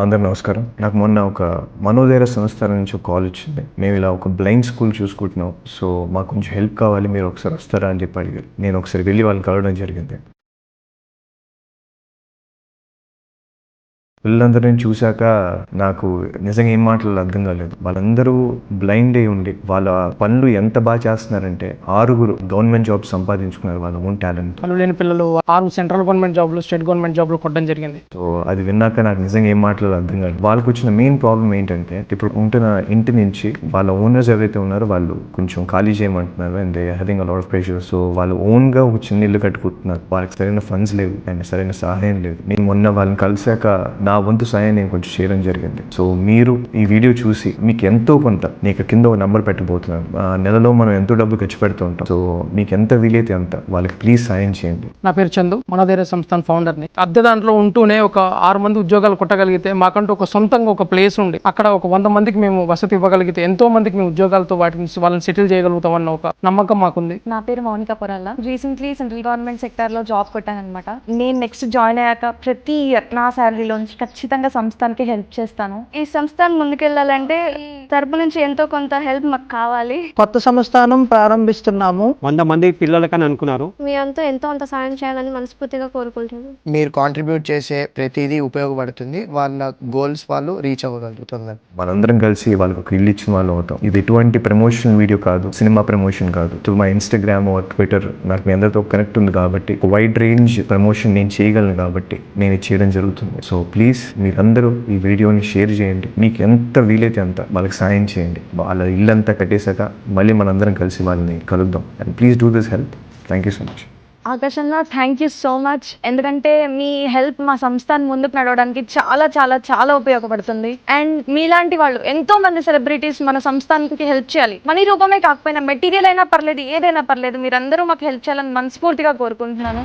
అందరు నమస్కారం. నాకు మొన్న ఒక మనోధైర్య సంస్థ నుంచి ఒక కాల్ వచ్చింది. మేము ఇలా ఒక బ్లైండ్ స్కూల్ చూసుకుంటున్నాం. సో మాకు కొంచెం హెల్ప్ కావాలి మీరు ఒకసారి వస్తారా అని చెప్పి అడిగారు. నేను ఒకసారి వెళ్ళి వాళ్ళని కలవడం జరిగింది. పిల్లలందరినీ చూశాక నాకు నిజంగా ఏం మాటలు అర్థం కాలేదు. వాళ్ళందరూ బ్లైండ్ అయి ఉండి వాళ్ళ పనులు ఎంత బాగా చేస్తున్నారంటే ఆరుగురు గవర్నమెంట్ జాబ్ సంపాదించుకున్నారు. వాళ్ళ ఓన్ టాలెంట్. పనులు లేని పిల్లలు ఆరు సెంట్రల్ గవర్నమెంట్ జాబ్లు స్టేట్ గవర్నమెంట్ జాబ్లు కొట్టడం జరిగింది. సో అది విన్నాక నాకు నిజంగా ఏం మాట్లాడాలో అర్థం కాదు వాళ్ళకి వచ్చిన మెయిన్ ప్రాబ్లం ఏంటంటే ఇప్పుడు ఉంటున్న ఇంటి నుంచి వాళ్ళ ఓనర్స్ ఎవరైతే ఉన్నారో వాళ్ళు కొంచెం ఖాళీ చేయమంటున్నారు and they having a lot of pressure so వాళ్ళు ఓన్గా ఒక చిన్న ఇల్లు కట్టుకుంటున్నారు. వాళ్ళకి సరైన ఫండ్స్ లేవు అండ్ సరైన సహాయం లేదు. నేను మొన్న వాళ్ళని కలిసాక నా వంతు సహాయం నేను కొంచెం చేయడం జరిగింది. సో మీరు ఈ వీడియో చూసి మీకు ఎంతో కొంత నీకు కింద ఒక నంబర్ పెట్టబోతున్నాను. ఆ నెలలో మనం ఎంతో డబ్బు ఖర్చు పెడుతూ ఉంటాం. సో మీకు ఎంత వీలైతే అంత వాళ్ళకి ప్లీజ్ సాయం చేయండి. నా పేరు చందు. మనధైర్య సంస్థాన్ ఫౌండర్ని అద్దె దాంట్లో ఉంటూనే ఒక ఆరు మంది ఉద్యోగాలు కొట్టగలిగితే మాకంటూ ఒక సొంతంగా ఒక ప్లేస్ ఉంది అక్కడ ఒక వంద మందికి మేము వసతి ఇవ్వగలిగితే ఎంతో మందికి మేము ఉద్యోగాలతో వాటిని వాళ్ళని సెటిల్ చేయగలుగుతామన్న ఒక నమ్మకం మాకుంది. నా పేరు Mounika Porala recently central government సెక్టర్లో జాబ్ కొట్టాను అనమాట నేను నెక్స్ట్ జాయిన్ అయ్యాక ప్రతి ఇయర్ నా శాలరీలోంచి ఖచ్చితంగా సంస్థానికి హెల్ప్ చేస్తాను. ఈ సంస్థ ముందుకెళ్ళాలంటే తరపు నుంచి ఎంతో కొంత హెల్ప్ మాకు కావాలి. కొత్త సంస్థానం ప్రారంభిస్తున్నాము. వంద మంది పిల్లలకని అనుకున్నారు. మీ అంతా ఎంతో అంత సాయం చేయాలని మనస్ఫూర్తిగా కోరుకుంటున్నాను. మీరు కాంట్రిబ్యూట్ చేసే ప్రతిదీ ఉపయోగపడుతుంది. వాళ్ళ గోల్స్ వాళ్ళు రీచ్ అవ్వగలుగుతున్నారు. మనందరం కలిసి వాళ్ళకి ఒక ఇల్లు ఇచ్చిన వాళ్ళు అవుతాం. ఇది ఎటువంటి ప్రమోషన్ వీడియో కాదు సినిమా ప్రమోషన్ కాదు. టు మా ఇన్స్టాగ్రామ్ ట్విట్టర్ నాకు మీ అందరితో కనెక్ట్ ఉంది కాబట్టి వైడ్ రేంజ్ ప్రమోషన్ నేను చేయగలను కాబట్టి నేను ఇది చేయడం జరుగుతుంది. సో ప్లీజ్ ప్లీజ్ మీరందరూ ఈ వీడియోని షేర్ చేయండి. మీకు ఎంత వీలైతే అంత వాళ్ళకి సాయం చేయండి. వాళ్ళ ఇల్లంతా కట్టేశాక మళ్ళీ మనందరం కలిసి వాళ్ళని కలుద్దాం. And please do this help thank you so much Akarshana thank you so much ఎందుకంటే మీ హెల్ప్ మా సంస్థను ముందుకు నడవడానికి చాలా చాలా చాలా ఉపయోగపడుతుంది. అండ్ మీలాంటి వాళ్ళు ఎంతో మంది సెలబ్రిటీస్ మన సంస్థానికి హెల్ప్ చేయాలి. మనీ రూపమే కాకపోయినా మెటీరియల్ అయినా పర్లేదు ఏదైనా పర్లేదు మీరందరూ మాకు హెల్ప్ చేయాలని మనస్ఫూర్తిగా కోరుకుంటున్నాను.